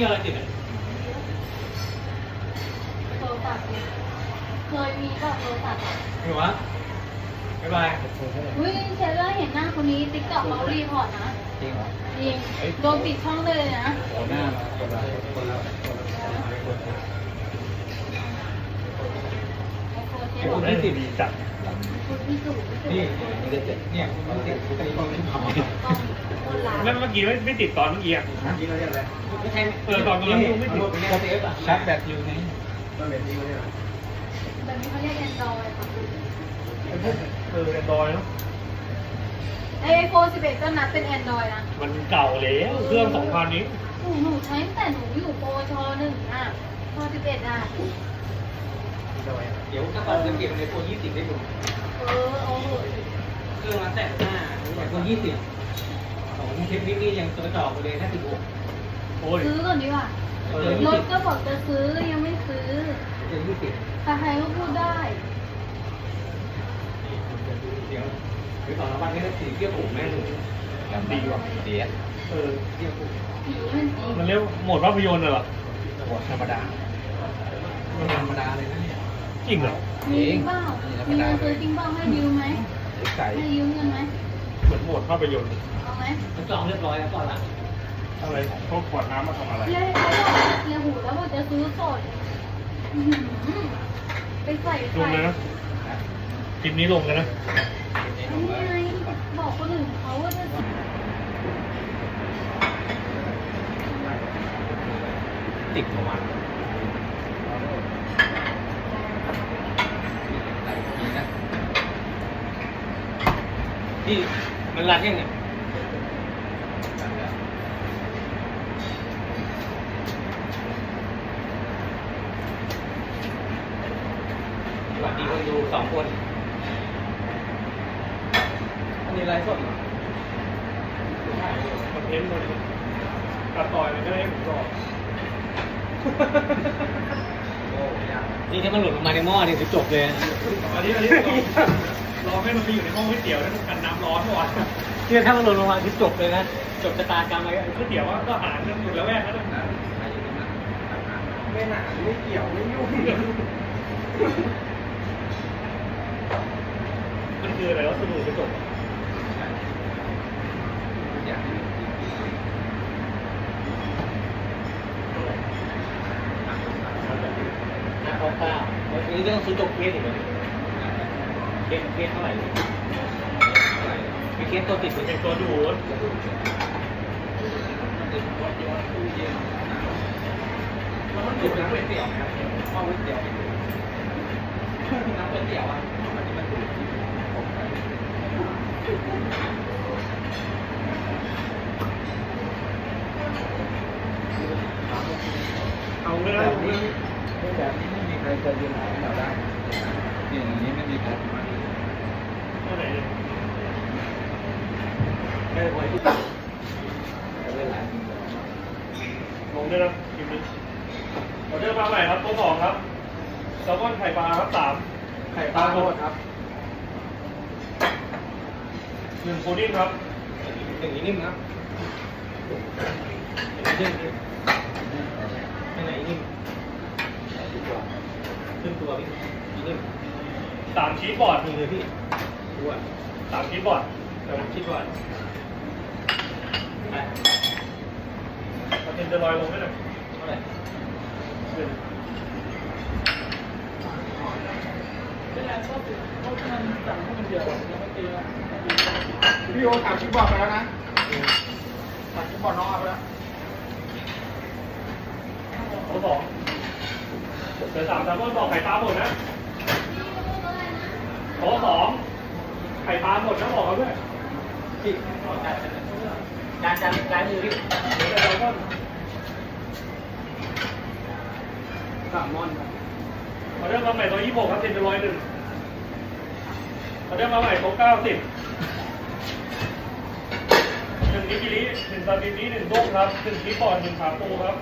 พี่อะไรติดอะโทรศัพท์เนี่ยเคยมีก็โทรศัพท์อะเห็นวะบ๊ายบายอุ้ยเชลเลอร์เห็นหน้าคนนี้ติ๊กต็อกเขารีพอร์ตนะจริงเหรอจริงโดนปิดช่องเลยนะโอ้หน้ามาคนละคนละคนละ ไอโฟนเชล ผมล์ได้ติดดีจัดคุณพิสูจน์พิสูจน์นี่เนี่ยผมติดผมติดตรงนี้ทำไมต้องคนหลังแล้วเมื่อกี้ไม่ไม่ติดตอนเมื่อกี้อะนี่เราเรียกอะไรไม่ใช่เออตอนกำลังดูไม่ติดชาร์จแบตอยู่ไงก็เป็นที่เรียกแบบนี้เขาเรียกแอนดรอยค่ะเออแอนดรอยเนาะไอโฟน11ก็นับเป็นแอนดรอยนะ มันเก่าแล้วเครื่องสองพันนี้หนูหนูใช้ตั้งแต่หนูอยู่โปรชหนึ่งอะโปร11อะ เดี๋ยวถ้าตอนจะเก็บในโฟนยี่สิบได้ดูเออเอาเหอะเครื่องละแสนห้าแต่โฟนยี่สิบของเทปนี้นี่ยังตัวจ่อไปเลยแค่สิบหกโอ้ยซื้อก่อนดีกว่า เออรถก็บอกจะซื้อยังไม่ซื้อจะยี่สิบใครๆก็พูดได้ เดี๋ยวเดี๋ยวตอนละวันนี้สีเกี้ยวผมแม่งดีว่ะดีอะเออเกี้ยวผมผีมันจริงมันเรียกโหมดภาพยนตร์เหรอหัวธรรมดา ธรรมดาเลยนะเนี่ย จริงเหรอมีเปล่ามีเงินซื้อจริงเปล่าให้ยืมไหมใส่ให้ยืมเงินไหมเหมือนโหมดภาพยนตร์เอาไหมจองเรียบร้อยแล้วก่อนละอะไรพวกขวดน้ำมาทำอะไรเรียกเขาบอกเรียกหูแล้วบอกจะซื้อสดอื้อหือไปใส่ลงใส่เลยนะคลิปนี้ลงกันนะนี่ไงบอกคนอื่นเขาว่าจะติดประมาณที่ มันรัดยังไงสวัสดีคนดูสองคน อันนี้ไลฟ์สดเหรอคอนเทนต์เลยตัดต่อยมันก็ได้ผมก็นี่ถ้ามันหลุดออกมาในหม้อนี่คือจบเลยนะอันนี้อันนี้ รอให้มันไปอยู่ในห้องก๋วยเตี๋ยวแล้วกันน้ำร้อนก่อนเนี่ยถ้ามันหลุดออกมาคือจบเลยนะ จบชะตากรรมอะไรก๋วยเตี๋ยวก็หาเงินอยู่แล้วแม่นั่นนะไม่หนาไม่เกี่ยวไม่ยุ่งมันคืออะไรวะสนุกกระจกนะคร่าวๆวันนี้ต้องซื้อตัวเคสอีกเลย เคสเคสเท่าไหร่มีเคสตัวติดเป็นตัวดูดมันต้องดูดน้ำก๋วยเตี๋ยวครับข้าวก๋วยเตี๋ยวน้ำก๋วยเตี๋ยวอะมันจะมันดูดเอาไม่แบได้แบบนี้ไม่มีใครจะยืนหาเราได้อย่างนี้ไม่มีใคร มาเท่าไหร่เนี่ยแค่ไว้ที่เวลาลงด้วยนะคลิปนี้เราเดินมาใหม่ครับตัวสองครับแซลมอนไข่ปลาครับสามไข่ปลาโคตรครับหนึ่งโคดิ้งครับอย่างนี้นิ่มครับนิ่มไม่ไหนนิ่มขึ้นตัวพี่นิ่มสามชีสบอร์ดนี่เลยพี่ ตัวสามชีสบอร์ดแต่ผมคิดว่าไปเอาเทนเดอร์ลอยลงด้วยหน่อยเท่าไหร่หนึ่งพี่โอถามชิปบอร์ดไปแล้วนะถามชิปบอร์ดน้องเอาไปแล้วตัวสองเดี๋ยวสามแซลมอนบอกไข่ปลาหมดนะตัวสองไข่ ปลาหมดนะบอกเขาด้วยพี่จานจานจานอพี่เดี๋ยวแซลมอนสามมอนครับเอเรื่องมาใหม่ตัวยี่สิบหกครับเทนร์ลอยหนึ่งเอเรื่องมาใหม่ตัวเก้าสิบหนึ่งนิกิริหนึ่งซาบิมิหนึ่งด้งครับหนึ่งชีสบอร์ดหนึ่งขาปูครับ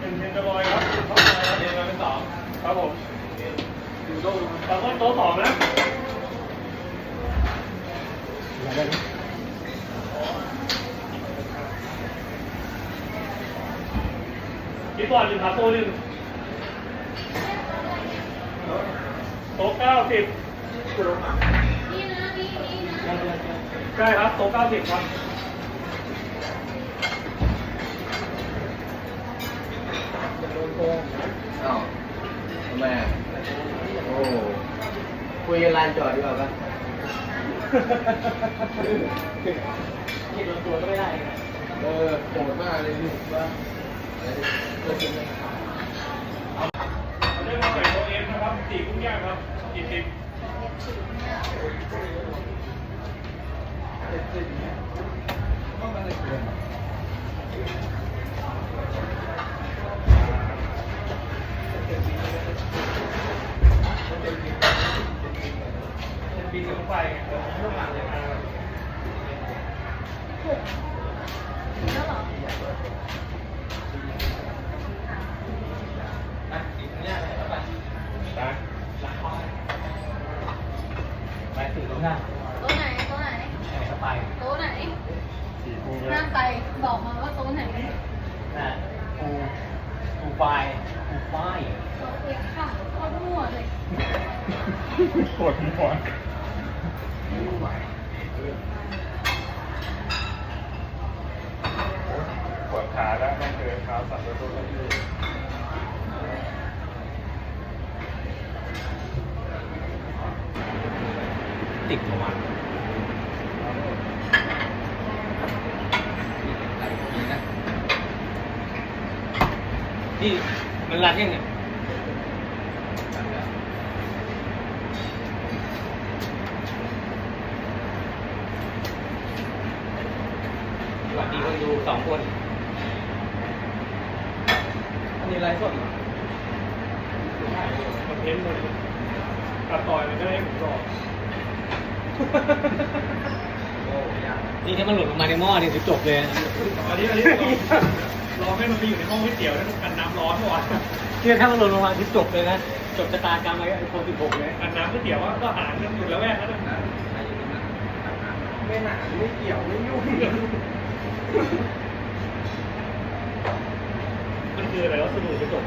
หนึ่งเทนเดอร์ลอยครับหนึ่งข้าวซอยครับเรียนมาเป็นสองครับผมดูโต้แซลมอนโต๊ะสองนะ เพี่บอร์ดอยู่ขาโต๊ะหนึ่งโต๊ะเก้าสิบนี่นะนี่นี่นะใช่ครับโต๊ะเก้าสิบครับอ้าวทำไมอะโอ้คุยกันลานจอดดีกว่าปะ เก็บตัวก็ไม่ได้ เออโหดมากเลยนี่ว่าอะไรเกิดขึ้นไหมเรื่องมาใส่โต๊ะเอฟนะครับสี่กุ้งย่างครับกี่สิบ บอกมาว่าโต๊ะไหนน่ะกูกูไฟกูไฟโต๊ะเอกค่ะโคตรมั่วเลยปวดหัวปวดขาแล้วต้องเดินเท้าสั่นตัวตัวนี้ติดประมาณ นี่มันรัดยังไงสวัสดีคนดูสองคน อันนี้ไลฟ์สดเหรอคอนเทนต์เลยตัดต่อยมันก็ได้ผมบอกโอ้ยาก นี่ถ้ามันหล่นลงมาในหม้อนี่คือจบเลยนะอันนี้อันนี้รอให้มันไปอยู่ในห้องก๋วยเตี๋ยวแล้วมันกันน้ำร้อนก่อนเนี่ยถ้ามันหล่นลงมาคือจบเลยนะ จบชะตากรรมไอ้ไอโฟน16เลยกันน้ำก๋วยเตี๋ยวก็หารกันอยู่แล้วแม่นั่นนะไม่หนาไม่เกี่ยวไม่ยุ่งมันคืออะไรวะสมุนกระจก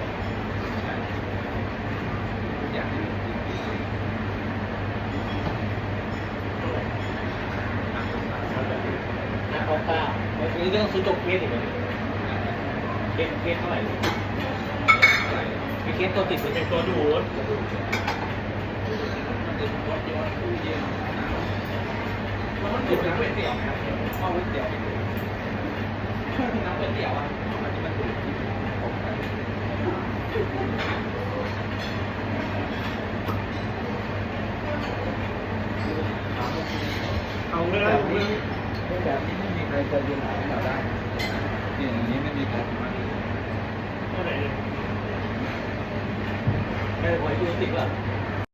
นะคร่าวๆแล้วที นี้ก็ต้องซื้อจบเคสอีกเลยเคสเคสเท่าไหร่มีเคสตัวติดอยู่เป็นตัวดูดมันติดน้ำก๋วยเตี๋ยวไหมครับข้าวก๋วยเตี๋ยวน้ำก๋วยเตี๋ยวอะมันจะมันติดเอาไม่แบบนี้แบบนี้ ใครจะยืนหาให้เราได้เนี่ยอย่างนี้ไม่มีใครมาตัวไหนเนี่ยเออไว้ดูติดว่ะ